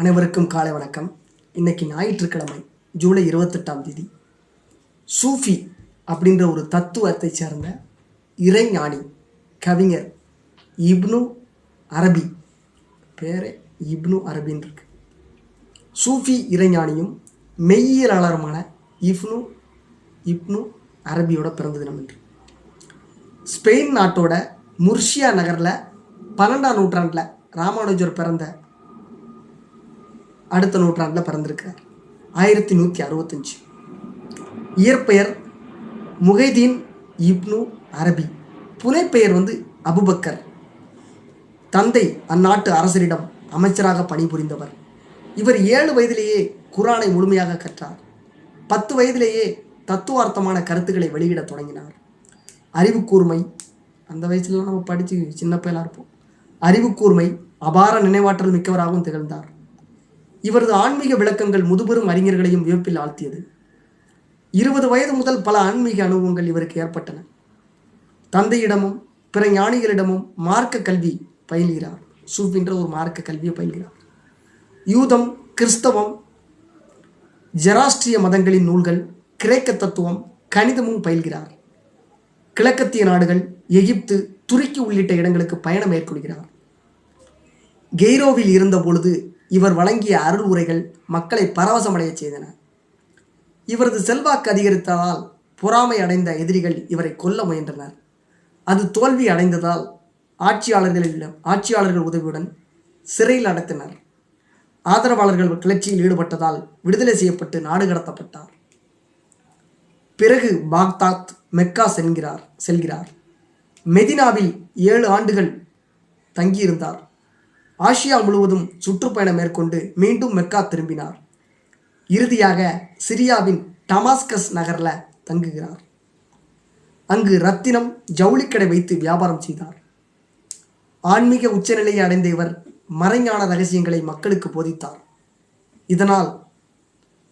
அனைவருக்கும் காலை வணக்கம். இன்னைக்கு ஞாயிற்றுக்கிழமை ஜூலை இருபத்தெட்டாம் தேதி. சூஃபி அப்படின்ற ஒரு தத்துவத்தை சேர்ந்த இறைஞானி கவிஞர் இப்னு அரபி. பேரே இப்னு அரபின்னு இருக்கு. சூஃபி இறைஞானியும் மெய்யியலாளருமான இப்னு இப்னு அரபியோட பிறந்த தினம் என்று ஸ்பெயின் நாட்டோட முர்ஷியா நகரில் பன்னெண்டாம் நூற்றாண்டில் ராமானுஜர் பிறந்த அடுத்த நூற்றாண்டில் பிறந்திருக்கிறார். ஆயிரத்தி நூற்றி அறுபத்தஞ்சு. இயற்பெயர் முகைதீன் இப்னு அரபி. புனைப்பெயர் வந்து அபுபக்கர். தந்தை அந்நாட்டு அரசரிடம் அமைச்சராக பணிபுரிந்தவர். இவர் ஏழு வயதிலேயே குரானை முழுமையாக கற்றார். பத்து வயதிலேயே தத்துவார்த்தமான கருத்துக்களை வெளியிடத் தொடங்கினார். அறிவு கூர்மை அந்த வயசுலலாம் நம்ம படித்து சின்ன பயலாக இருப்போம். அறிவு கூர்மை அபார நினைவாற்றல் மிக்கவராகவும் திகழ்ந்தார். இவரது ஆன்மீக விளக்கங்கள் முதுபெரும் அறிஞர்களையும் வியப்பில் ஆழ்த்தியது. இருபது வயது முதல் பல ஆன்மீக அனுபவங்கள் இவருக்கு ஏற்பட்டன. தந்தையிடமும் பிற ஞானிகளிடமும் மார்க்க கல்வி பயில்கிறார். சூப்பின்ற ஒரு மார்க்க கல்வியை பயில்கிறார். யூதம் கிறிஸ்தவம் ஜெராஸ்ட்ரிய மதங்களின் நூல்கள் கிரேக்க தத்துவம் கணிதமும் பயில்கிறார். கிழக்கத்திய நாடுகள் எகிப்து துருக்கி உள்ளிட்ட இடங்களுக்கு பயணம் மேற்கொள்கிறார். கெய்ரோவில் இருந்த பொழுது இவர் வழங்கிய அருள் உரைகள் மக்களை பரவசமடையச் செய்தன. இவரது செல்வாக்கு அதிகரித்ததால் பொறாமை அடைந்த எதிரிகள் இவரை கொல்ல முயன்றனர். அது தோல்வி அடைந்ததால் ஆட்சியாளர்களிடம் ஆட்சியாளர்கள் உதவியுடன் சிறையில் அடைத்தனர். ஆதரவாளர்கள் கிளர்ச்சியில் ஈடுபட்டதால் விடுதலை செய்யப்பட்டு நாடு கடத்தப்பட்டார். பிறகு பாக்தாத் மெக்கா செல்கிறார் செல்கிறார். மெதினாவில் ஏழு ஆண்டுகள் தங்கியிருந்தார். ஆசியா முழுவதும் சுற்றுப்பயணம் மேற்கொண்டு மீண்டும் மெக்கா திரும்பினார். இறுதியாக சிரியாவின் டமாஸ்கஸ் நகரில் தங்குகிறார். அங்கு ரத்தினம் ஜவுளிக்கடை வைத்து வியாபாரம் செய்தார். ஆன்மீக உச்சநிலையை அடைந்த இவர் மறைஞான ரகசியங்களை மக்களுக்கு போதித்தார். இதனால்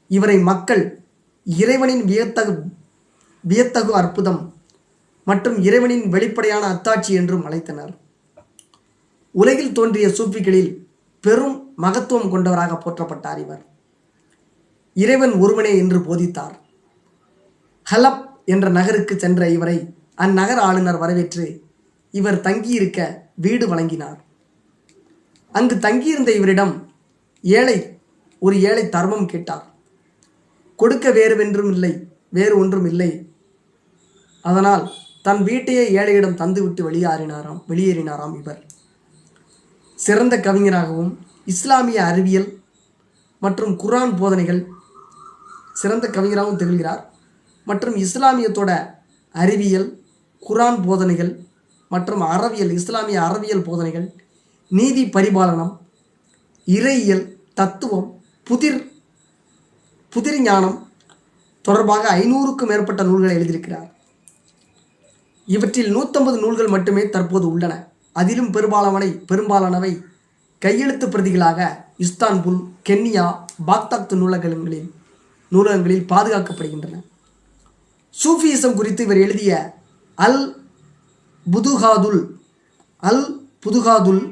இவரை மக்கள் இறைவனின் வியத்தகு வியத்தகு அற்புதம் மற்றும் இறைவனின் வெளிப்படையான அத்தாட்சி என்றும் அழைத்தனர். உலகில் தோன்றிய சூப்பிகளில் பெரும் மகத்துவம் கொண்டவராக போற்றப்பட்டார் இவர். இறைவன் ஒருவனே என்று போதித்தார். ஹலப் என்ற நகருக்கு சென்ற இவரை அந்நகர ஆளுநர் வரவேற்று இவர் தங்கியிருக்க வீடு வழங்கினார். அங்கு தங்கியிருந்த இவரிடம் ஏழை ஒரு ஏழை தர்மம் கேட்டார். கொடுக்க வேறுவென்றும் இல்லை வேறு ஒன்றும் இல்லை. அதனால் தன் வீட்டையே ஏழையிடம் தந்துவிட்டு வெளியேறினாராம் வெளியேறினாராம் இவர். சிறந்த கவிஞராகவும் இஸ்லாமிய அறிவியல் மற்றும் குர்ஆன் போதனைகள் சிறந்த கவிஞராகவும் திகழ்கிறார். மற்றும் இஸ்லாமியத்தோட அறிவியல் குர்ஆன் போதனைகள் மற்றும் அறவியல் இஸ்லாமிய அறவியல் போதனைகள் நீதி பரிபாலனம் இறையியல் தத்துவம் புதிர் புதிர் ஞானம் தொடர்பாக ஐநூறுக்கும் மேற்பட்ட நூல்களை எழுதியிருக்கிறார். இவற்றில் நூற்றம்பது நூல்கள் மட்டுமே தற்போது உள்ளன. அதிலும் பெரும்பாலானவை பெரும்பாலானவை கையெழுத்து பிரதிகளாக இஸ்தான்புல் கென்யா பாக்தாத் நூலகங்களில் நூலகங்களில் பாதுகாக்கப்படுகின்றன. சூஃபியிசம் குறித்து இவர் எழுதிய அல் புதுகாதுல் அல் புதுகாதுல்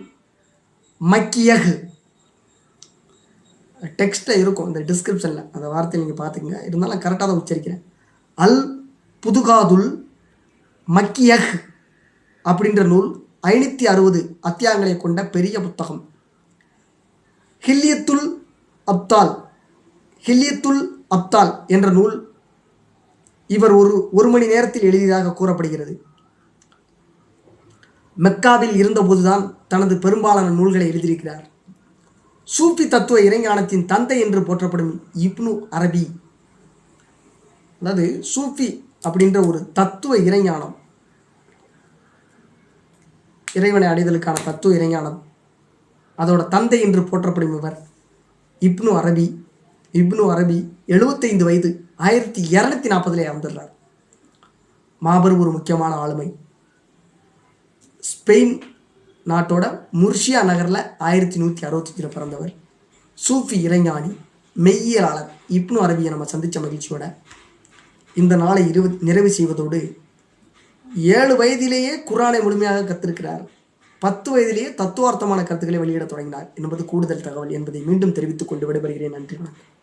மக்கியஹ். டெக்ஸ்ட்டில் இருக்கும் இந்த டிஸ்கிரிப்ஷனில் அந்த வார்த்தையை நீங்கள் பார்த்துக்கங்க. இருந்தாலும் கரெக்டாக தான் உச்சரிக்கிறேன். அல் புதுகாதுல் மக்கியஹ் அப்படின்ற நூல் ஐநூற்றி அறுபது அத்தியாயங்களை கொண்ட பெரிய புத்தகம். ஹில்லியத்துல் அப்தால் ஹில்லியத்துல் அப்தால் என்ற நூல் இவர் ஒரு ஒரு மணி நேரத்தில் எழுதியதாக கூறப்படுகிறது. மெக்காவில் இருந்தபோதுதான் தனது பெரும்பாலான நூல்களை எழுதியிருக்கிறார். சூஃபி தத்துவ இறைஞானத்தின் தந்தை என்று போற்றப்படும் இப்னு அரபி அதாவது சூஃபி அப்படின்ற ஒரு தத்துவ இறைஞானம் இறைவனை அடைதலுக்கான தத்துவ இறைஞானம் அதோட தந்தை என்று போற்றப்படும் இவர் இப்னு அரபி. இப்னு அரபி எழுபத்தைந்து வயது ஆயிரத்தி இரநூத்தி நாற்பதுல இறந்துடுறார் மாபெரும் ஒரு முக்கியமான ஆளுமை. ஸ்பெயின் நாட்டோட முர்ஷியா நகரில் ஆயிரத்தி நூற்றி அறுபத்தஞ்சில் பிறந்தவர். சூஃபி இறைஞானி மெய்யியலாளர் இப்னு அரபியை நம்ம சந்தித்த மகிழ்ச்சியோட இந்த நாளை இரு நிறைவு செய்வதோடு ஏழு வயதிலேயே குரானை முழுமையாக கத்திருக்கிறார். பத்து வயதிலேயே தத்துவார்த்தமான கருத்துக்களை வெளியிட தொடங்கினார். என்பது கூடுதல் தகவல் என்பதை மீண்டும் தெரிவித்துக் கொண்டு விடைபெறுகிறேன். நன்றி வணக்கம்.